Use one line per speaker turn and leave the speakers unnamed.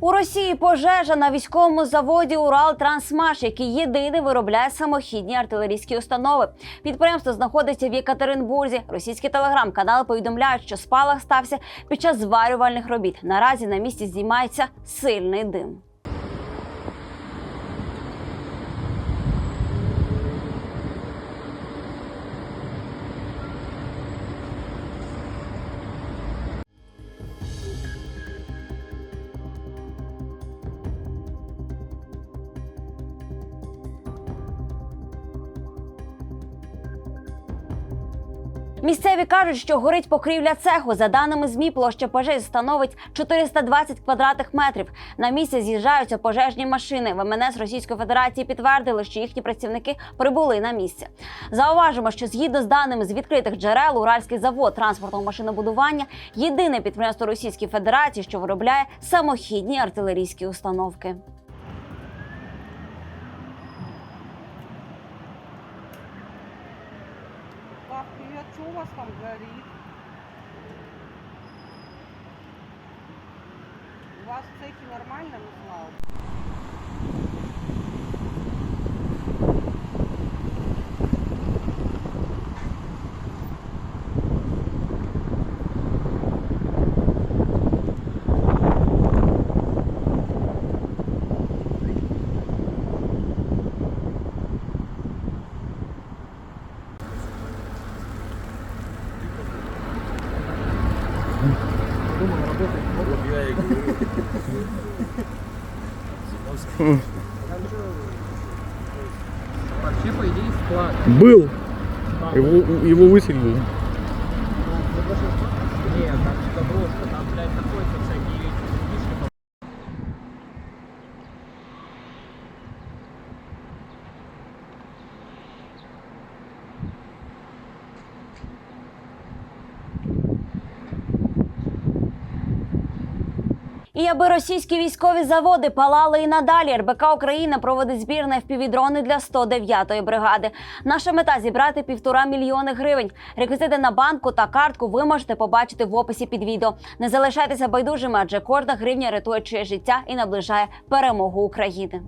У Росії пожежа на військовому заводі Урал-Трансмаш, який єдиний виробляє самохідні артилерійські установи. Підприємство знаходиться в Єкатеринбурзі. Російські телеграм-канали повідомляють, що спалах стався під час зварювальних робіт. Наразі на місці здіймається сильний дим. Місцеві кажуть, що горить покрівля цеху. За даними змі, площа пожежі становить 420 квадратних метрів. На місце з'їжджаються пожежні машини. В МНС Російської Федерації підтвердили, що їхні працівники прибули на місце. Зауважимо, що згідно з даними з відкритих джерел, Уральський завод транспортного машинобудування єдине підприємство Російської Федерації, що виробляє самохідні артилерійські установки.
Так, привет, что у вас там горит? У вас в цехе нормально, Мислав?
Вообще, по идее, склад.
Был. Его, его выселили.
Нет, там заброшка, там, блядь,
І аби російські військові заводи палали і надалі, РБК Україна проводить збір на FPV-дрони для 109-ї бригади. Наша мета зібрати півтора мільйони гривень. Реквізити на банку та картку ви можете побачити в описі під відео. Не залишайтеся байдужими, адже кожна гривня рятує чиє життя і наближає перемогу України.